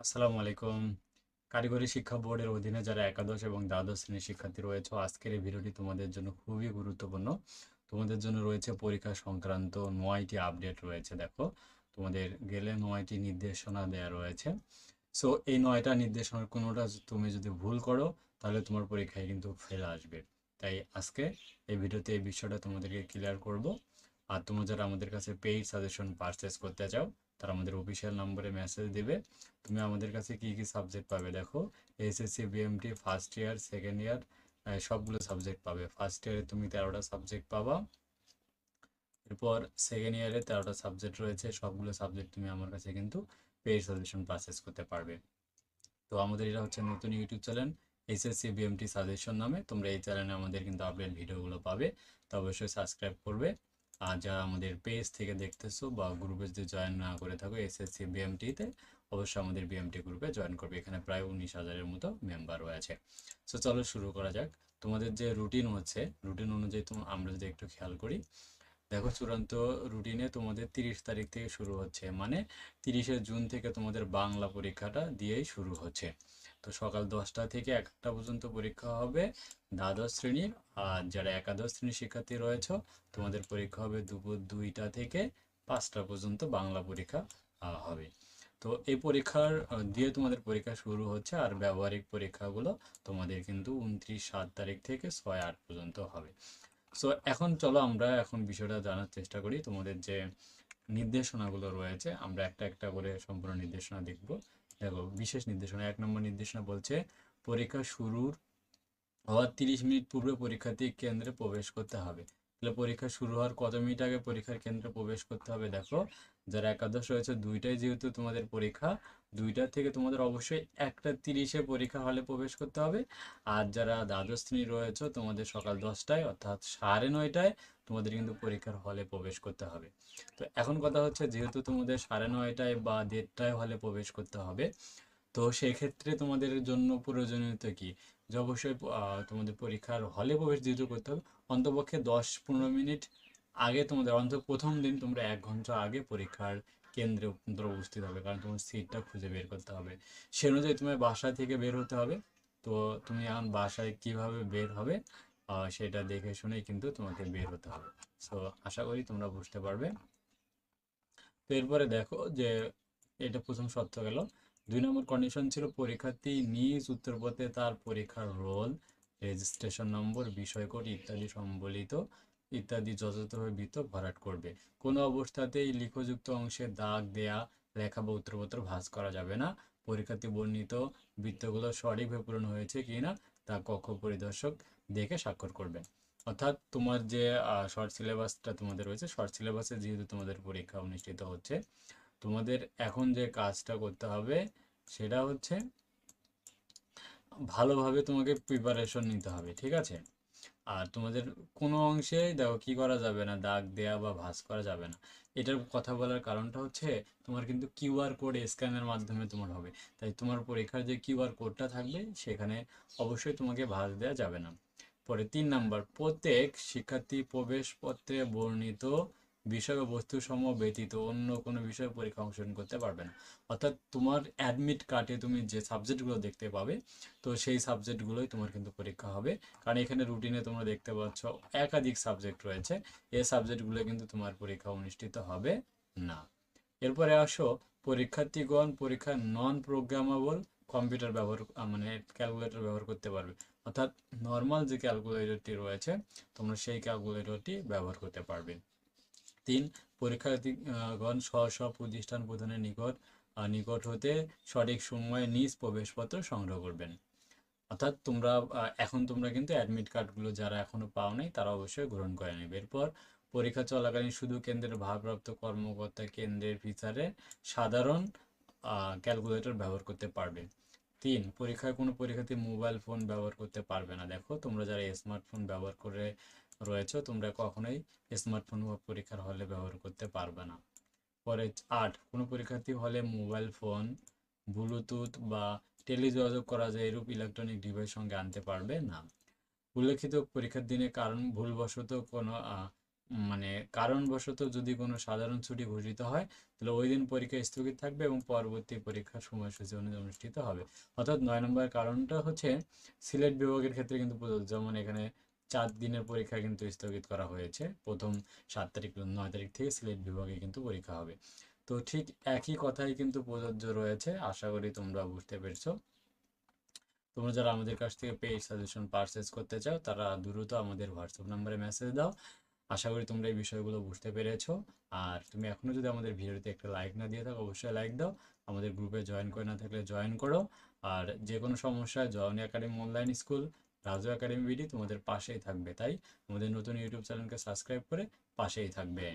আসসালামু আলাইকুম। কারিগরি শিক্ষা বোর্ডের অধীনে যারা একাদশ এবং দ্বাদশ শ্রেণির শিক্ষার্থী রয়েছে, আজকের এই ভিডিওটি তোমাদের জন্য খুবই গুরুত্বপূর্ণ। তোমাদের জন্য রয়েছে পরীক্ষা সংক্রান্ত নয়টি আপডেট রয়েছে, দেখো। তোমাদের গেলে নয়টি নির্দেশনা দেয়া রয়েছে। সো এই নয়টা নির্দেশনার কোনোটা তুমি যদি ভুল করো, তাহলে তোমার পরীক্ষায় কিন্তু ফেল আসবে। তাই আজকে এই ভিডিওতে এই বিষয়টা তোমাদেরকে ক্লিয়ার করব। আর তোমরা যারা আমাদের কাছে পেইড সাজেশন পারচেস করতে চাও তারা আমাদের অফিসিয়াল নাম্বারে মেসেজ দিবে। তুমি আমাদের কাছে কি কি সাবজেক্ট পাবে দেখো? SSC BMT first year second year সবগুলো সাবজেক্ট পাবে। ফার্স্ট ইয়ারে তুমি তেরোটা সাবজেক্ট পাবা। এরপর সেকেন্ড ইয়ারে তেরোটা সাবজেক্ট রয়েছে, সবগুলো সাবজেক্ট তুমি আমার কাছে কিন্তু পেইড সাজেশন পারচেস করতে পারবে। তো আমাদের এটা হচ্ছে নতুন YouTube channel SSC BMT suggestion নামে। তোমরা এই চ্যানেলে আমাদের কিন্তু আপডেট ভিডিওগুলো পাবে। তো অবশ্যই সাবস্ক্রাইব করবে। আর যারা আমাদের পেজ থেকে দেখতেছো বা গ্রুপে যদি জয়েন না করে থাকো এসএসসি বিএমটিতে অবশ্যই আমাদের বিএমটি গ্রুপে জয়েন করবে। এখানে প্রায় উনিশ হাজারের মতো মেম্বার রয়েছে। সো চলো শুরু করা যাক। তোমাদের যে রুটিন হচ্ছে রুটিন অনুযায়ী আমরা যদি একটু খেয়াল করি দেখো চূড়ান্ত রুটিনে তোমাদের তিরিশ তারিখ থেকে শুরু হচ্ছে মানে তিরিশে জুন থেকে তোমাদের বাংলা পরীক্ষাটা দিয়েই শুরু হচ্ছে। তো সকাল দশটা থেকে একটা পর্যন্ত পরীক্ষা হবে দ্বাদশ শ্রেণির, আর যারা একাদশ শ্রেণির শিক্ষার্থী রয়েছে, তোমাদের পরীক্ষা হবে দুপুর দুইটা থেকে পাঁচটা পর্যন্ত বাংলা পরীক্ষা হবে। তো এই পরীক্ষার দিয়ে তোমাদের পরীক্ষা শুরু হচ্ছে, আর ব্যবহারিক পরীক্ষাগুলো তোমাদের কিন্তু উনত্রিশ সাত তারিখ থেকে ছয় আট পর্যন্ত হবে। সো এখন চলো আমরা এখন বিষয়টা জানার চেষ্টা করি। তোমাদের যে নির্দেশনাগুলো রয়েছে, আমরা একটা একটা করে সম্পূর্ণ নির্দেশনা দেখব। দেখো, বিশেষ নির্দেশনা, এক নম্বর নির্দেশনা বলছে, পরীক্ষা শুরুর হওয়ার তিরিশ মিনিট পূর্বে পরীক্ষার্থী কেন্দ্রে প্রবেশ করতে হবে। তাহলে পরীক্ষা শুরু হওয়ার কত মিনিট আগে পরীক্ষার কেন্দ্রে প্রবেশ করতে হবে? দেখো যারা একাদশ রয়েছে, দুইটাই যেহেতু তোমাদের পরীক্ষা, দুইটা থেকে তোমাদের অবশ্যই একটা তিরিশে পরীক্ষা হলে প্রবেশ করতে হবে। আর যারা দ্বাদশ শ্রেণি রয়েছে, তোমাদের সকাল দশটায় অর্থাৎ সাড়ে নয়টায় তোমাদের কিন্তু পরীক্ষার হলে প্রবেশ করতে হবে। তো এখন কথা হচ্ছে, যেহেতু তোমাদের সাড়ে নয়টায় বা দেড়টায় হলে প্রবেশ করতে হবে, তো সেক্ষেত্রে তোমাদের জন্য প্রয়োজনীয়তা কি? যে অবশ্যই তোমাদের পরীক্ষার হলে প্রবেশ যেহেতু করতে হবে, অন্তপক্ষে দশ পনেরো মিনিট আগে তোমাদের অন্তত প্রথম দিন তোমরা এক ঘণ্টা আগে পরীক্ষার কেন্দ্রে তোমরা উপস্থিত হবে, কারণ তোমার সিটটা খুঁজে বের করতে হবে। সে অনুযায়ী তোমার বাসা থেকে বের হতে হবে। তো তুমি এখন বাসায় কীভাবে বের হবে সেটা দেখে শুনেই কিন্তু তোমাকে বের হতে হবে। সো আশা করি তোমরা বুঝতে পারবে। তো এরপরে দেখো যে এটা প্রথম শর্ত গেল। দুই নম্বর কন্ডিশন ছিল পরীক্ষার্থী নিজ উত্তরপত্রে তার পরীক্ষার রোল রেজিস্ট্রেশন নম্বর বিষয়কোড ইত্যাদি সম্বলিত ইত্যাদি যথাযথভাবে বৃত্ত ভরাট করবে। কোনো অবস্থাতেই লিখযুক্ত অংশে দাগ দেয়া, লেখা বা উত্তরপত্র ভাঁজ করা যাবে না। পরীক্ষার্থী বর্ণিত বৃত্তগুলো সঠিকভাবে পূরণ হয়েছে কিনা, তা কক্ষ পরিদর্শক দেখে স্বাক্ষর করবেন অর্থাৎ তোমার যে শর্ট সিলেবাসটা তোমাদের রয়েছে শর্ট সিলেবাসে যেহেতু তোমাদের পরীক্ষা অনুষ্ঠিত হচ্ছে, তোমাদের এখন যে কাজটা করতে হবে সেটা হচ্ছে ভালোভাবে তোমাকে প্রিপারেশন নিতে হবে, ঠিক আছে? আর তোমাদের কোনো অংশে দেখো কি করা যাবে না, দাগ দেয়া বা ভাঁজ করা যাবে না। এটার কথা বলার কারণটা হচ্ছে তোমার কিন্তু কিউআর কোড স্ক্যানের মাধ্যমে তোমার হবে। তাই তোমার পরীক্ষার যে কিউআর কোডটা থাকবে সেখানে অবশ্যই তোমাকে ভাঁজ দেওয়া যাবে না। পরে তিন নাম্বার, প্রত্যেক শিক্ষার্থী প্রবেশ প্রবেশপত্রে বর্ণিত বিষয় বা বস্তু সমূহ ব্যতীত অন্য কোনো বিষয়ে পরীক্ষা অংশগ্রহণ করতে পারবে না। অর্থাৎ তোমার অ্যাডমিট কার্ডে তুমি যে সাবজেক্টগুলো দেখতে পাবে, তো সেই সাবজেক্টগুলোই তোমার কিন্তু পরীক্ষা হবে। কারণ এখানে রুটিনে তোমরা দেখতে পাচ্ছ একাধিক সাবজেক্ট রয়েছে, এই সাবজেক্টগুলো কিন্তু তোমার পরীক্ষা অনুষ্ঠিত হবে না। এরপরে আসো, পরীক্ষার্থীগণ পরীক্ষা নন প্রোগ্রামেবল কম্পিউটার ব্যবহার মানে ক্যালকুলেটর ব্যবহার করতে পারবে। অর্থাৎ নর্মাল যে ক্যালকুলেটরটি রয়েছে, তোমরা সেই ক্যালকুলেটরটি ব্যবহার করতে পারবে। তিন পরীক্ষার্থীগণ স্ব স্ব প্রতিষ্ঠান প্রধানের নিকট নিকট হতে সঠিক সময়ে নিজ প্রবেশপত্র সংগ্রহ করবেন। অর্থাৎ তোমরা এখন তোমরা কিন্তু অ্যাডমিট কার্ডগুলো যারা এখনও পাও নাই, তারা অবশ্যই গ্রহণ করে নেবে। এরপর পরীক্ষা চলাকালীন শুধু কেন্দ্রের ভারপ্রাপ্ত কর্মকর্তা কেন্দ্রের ফিচারে সাধারণ ক্যালকুলেটর ব্যবহার করতে পারবে। তিন, পরীক্ষায় কোনো পরীক্ষার্থী মোবাইল ফোন ব্যবহার করতে পারবে না। দেখো, তোমরা যারা স্মার্টফোন ব্যবহার করে রয়েছে, তোমরা কখনোই স্মার্টফোন পরীক্ষার হলে ব্যবহার করতে পারবে না। পরে আট, কোনো পরীক্ষার্থী হলে মোবাইল ফোন ব্লুটুথ বা টেলিযোগাযোগ করা যায় এরূপ ইলেকট্রনিক ডিভাইস সঙ্গে আনতে পারবে না। উল্লেখিত পরীক্ষার দিনে কারণ ভুলবশত কোনো মানে কারণবশত যদি কোনো সাধারণ ছুটি ঘোষিত হয়, তাহলে ওই দিন পরীক্ষা স্থগিত থাকবে এবং পরবর্তী পরীক্ষার সময়সূচি অনুযায়ী অনুষ্ঠিত হবে। অর্থাৎ নয় নম্বরের কারণটা হচ্ছে সিলেট বিভাগের ক্ষেত্রে কিন্তু যেমন এখানে চার দিনের পরীক্ষা কিন্তু স্থগিত করা হয়েছে। প্রথম সাত তারিখ নয় তারিখ থেকে সিলেট বিভাগে কিন্তু পরীক্ষা হবে। তো ঠিক একই কথাই কিন্তু প্রযোজ্য রয়েছে, আশা করি তোমরা বুঝতে পেরেছ। তোমরা যারা আমাদের কাছ থেকে পেইড সাজেশন পারচেজ করতে চাও, তারা দ্রুত আমাদের হোয়াটসঅ্যাপ নাম্বারে মেসেজ দাও। আশা করি তোমরা এই বিষয়গুলো বুঝতে পেরেছ। আর তুমি এখনও যদি আমাদের ভিডিওতে একটা লাইক না দিয়ে থাকো, অবশ্যই লাইক দাও। আমাদের গ্রুপে জয়েন করে না থাকলে জয়েন করো। আর যে কোনো সমস্যায় Joyni academy online school Raju academy BD তোমাদের পাশেই থাকবে, তাই আমাদের নতুন ইউটিউব চ্যানেলকে সাবস্ক্রাইব করে পাশেই থাকবে।